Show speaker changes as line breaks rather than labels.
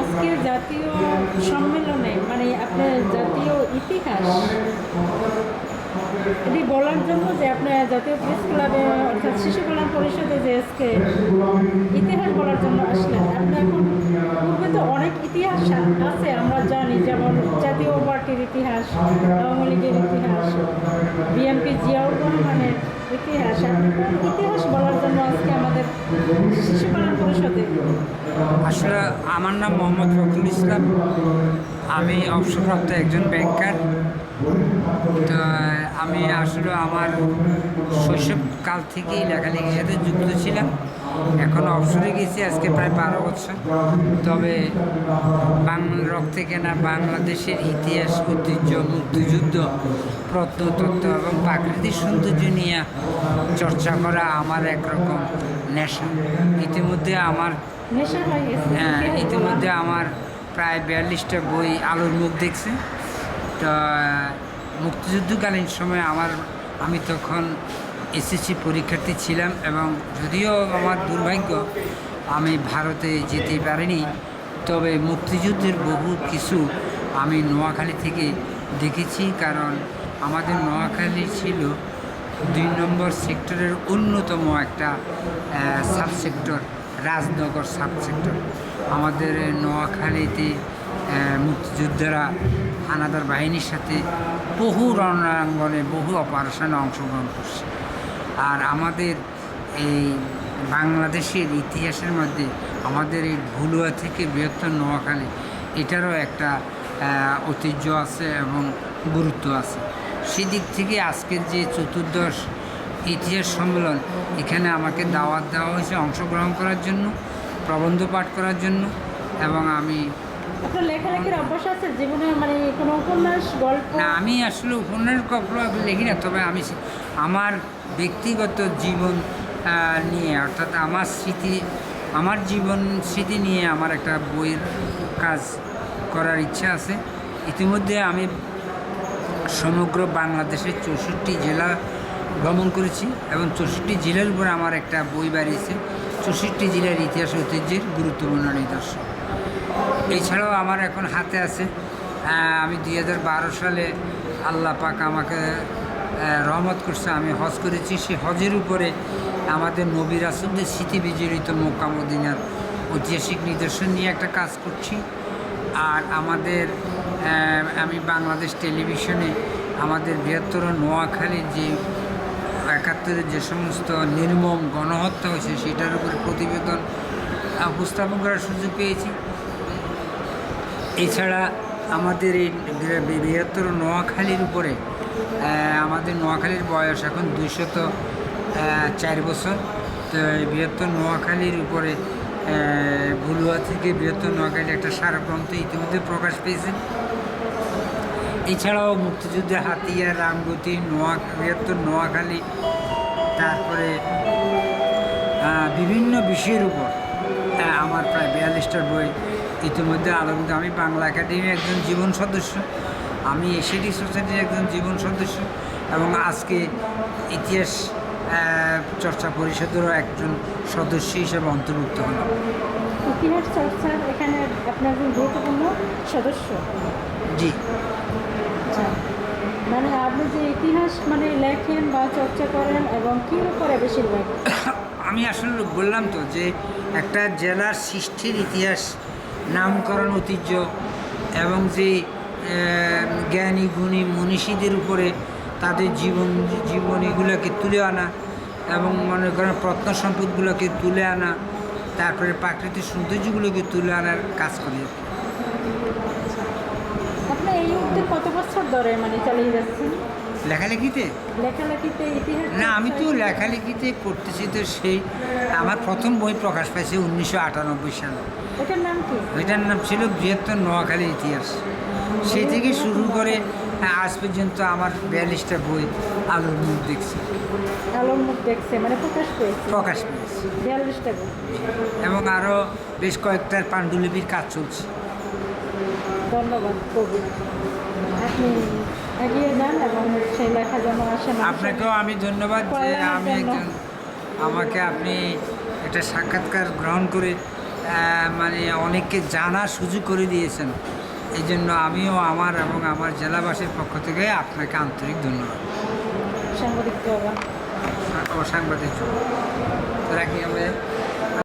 আজকে জাতীয় সম্মেলনে মানে আপনার জাতীয় ইতিহাস, এটি বলার জন্য যে আপনার জাতীয় প্রেস ক্লাবে, অর্থাৎ শিশু কল্যাণ পরিষদে যে আজকে ইতিহাস বলার জন্য আসলেন, আপনি এখন পূর্বে তো অনেক ইতিহাস আছে, আমরা জানি, যেমন জাতীয় পার্টির ইতিহাস, আওয়ামী লীগের ইতিহাস, বিএনপি জিয়াউর রহমানের ইতিহাস ইতিহাস বলার জন্য আজকে আমাদের শিশু কল্যাণ পরিষদে
আসলে আমার নাম মোহাম্মদ ফখরুল ইসলাম। আমি অবসরপ্রাপ্ত একজন ব্যাংকার। তো, আমি আসলে আমার শৈশবকাল থেকেই লেখালেখির সাথে যুক্ত ছিলাম। এখন অবসরে গেছি, আজকে প্রায় বারো বছর। তবে বাংলা রক্তে কেনা বাংলাদেশের ইতিহাস, ঐতিহ্য মুক্তিযুদ্ধ, প্রত্নতত্ত্ব এবং প্রাকৃতিক সৌন্দর্য নিয়ে চর্চা করা আমার একরকম নেশা। ইতিমধ্যে আমার
হয়ে
হ্যাঁ ইতিমধ্যে আমার প্রায় বিয়াল্লিশটা বই আলোর মুখ দেখছে। তো মুক্তিযুদ্ধকালীন সময় আমার আমি তখন এসএসসি পরীক্ষার্থী ছিলাম এবং যদিও আমার দুর্ভাগ্য আমি ভারতে যেতে পারিনি তবে মুক্তিযুদ্ধের বহু কিছু আমি নোয়াখালী থেকে দেখেছি। কারণ আমাদের নোয়াখালী ছিল দুই নম্বর সেক্টরের অন্যতম একটা sub sector Rajnagar sub sector আমাদের নোয়াখালীতে মুক্তিযোদ্ধারা হানাদার বাহিনীর সাথে বহু রণাঙ্গনে, বহু অপারেশনে অংশগ্রহণ করছে। আর আমাদের এই বাংলাদেশের ইতিহাসের মধ্যে আমাদের এই ভুলুয়া থেকে বৃহত্তর নোয়াখালী, এটারও একটা ঐতিহ্য আছে এবং গুরুত্ব আছে। সেদিক থেকে আজকের যে চতুর্দশ ইতিহাস সম্মেলন এখানে আমাকে দাওয়াত দেওয়া হয়েছে অংশগ্রহণ করার জন্য প্রবন্ধ পাঠ করার জন্য এবং আমি
মানে কোনো উপন্যাস গল্প?
না আমি আসলে উপন্যাস গল্প লিখি না তবে আমি আমার ব্যক্তিগত জীবন নিয়ে অর্থাৎ আমার স্মৃতি আমার জীবন স্মৃতি নিয়ে আমার একটা বইয়ের কাজ করার ইচ্ছা আছে। ইতিমধ্যে আমি সমগ্র বাংলাদেশের চৌষট্টি জেলা ভ্রমণ করেছি এবং চৌষট্টি জেলার উপরে আমার একটা বই বাড়িয়েছে। চৌষট্টি জেলার ইতিহাস ঐতিহ্যের গুরুত্বপূর্ণ নিদর্শন। এছাড়াও আমার এখন হাতে আছে আমি দুই হাজার বারো সালে আল্লাহ পাক আমাকে রহমত করছে, আমি হজ করেছি। সেই হজের উপরে আমাদের নবী রাসুলদের স্মৃতি বিজড়িত মক্কা মদিনার ঐতিহাসিক নিদর্শন নিয়ে একটা কাজ করছি। আর আমাদের আমি বাংলাদেশ টেলিভিশনে আমাদের বৃহত্তর নোয়াখালীর যে একাত্তরের যে সমস্ত নির্মম গণহত্যা হয়েছে, সেটার উপর প্রতিবেদন উপস্থাপন করার সুযোগ পেয়েছি। এছাড়া আমাদের এই বৃহত্তর নোয়াখালীর উপরে আমাদের নোয়াখালীর বয়স এখন দুইশত চার বছর। তো এই বৃহত্তর নোয়াখালীর উপরে ভুলুয়া থেকে বৃহত্তর নোয়াখালী একটা সারগ্রন্থ ইতিমধ্যে প্রকাশ পেয়েছে। এছাড়াও মুক্তিযুদ্ধে হাতিয়ার রামগতি নোয়া বৃহত্তর নোয়াখালী, তারপরে বিভিন্ন বিষয়ের উপর আমার প্রায় বিয়াল্লিশটার বই ইতিমধ্যে আলোকিত। আমি বাংলা একাডেমির একজন জীবন সদস্য, আমি এসিডি সোসাইটির একজন জীবন সদস্য এবং আজকে ইতিহাস চর্চা পরিষদেরও একজন সদস্য হিসেবে অন্তর্ভুক্ত হলাম।
ইতিহাস চর্চার এখানে আপনার গুরুত্বপূর্ণ সদস্য।
জি।
আচ্ছা। মানে আপনি যে ইতিহাস মানে লেখেন বা চর্চা করেন এবং কী উপরে বেশিরভাগ?
আমি আসলে বললাম তো যে একটা জেলার সৃষ্টির ইতিহাস নামকরণ ঐতিহ্য এবং যে জ্ঞানী গুণী মনীষীদের উপরে তাদের জীবন জীবনীগুলোকে তুলে আনা এবং মনে করেন প্রত্ন সম্পদগুলোকে তুলে আনা তারপরে প্রাকৃতিক সৌন্দর্যগুলোকে তুলে আনার কাজ করি। আর কি।
আপনি এই অবধি কত বছর ধরে মানে চালিয়ে যাচ্ছেন?
লেখালেখিতে?
লেখালেখিতে ইতিহাস
না আমি তো লেখালেখিতে করতেছি তো সেই আমার প্রথম বই প্রকাশ পাইছে উনিশশো আটানব্বই সালে।
এটার নাম কি?
এটার নাম ছিল বৃহত্তর নোয়াখালী ইতিহাস। সেই থেকে শুরু করে আজ পর্যন্ত আমার বিয়াল্লিশটা বই আলোর মুখ দেখছি।
আলোর মুখ দেখছে মানে প্রকাশ পেয়েছে?
প্রকাশ পেয়েছে।
বিয়াল্লিশটা বই।
এবং আরও বেশ কয়েকটার পাণ্ডুলিপির কাজ চলছে।
ধন্যবাদ কবি আপনি এগিয়ে যান এবং সেই লেখা যেন আসে
আপনাকেও আমি ধন্যবাদ যে আমি একজন আমাকে আপনি একটা সাক্ষাৎকার গ্রহণ করে মানে অনেককে জানার সুযোগ করে দিয়েছেন। এই জন্য আমিও আমার এবং আমার জেলাবাসীর পক্ষ থেকে আপনাকে আন্তরিক ধন্যবাদ।
সাংবাদিক বাবা
ও সাংবাদিক রাখি আমরা।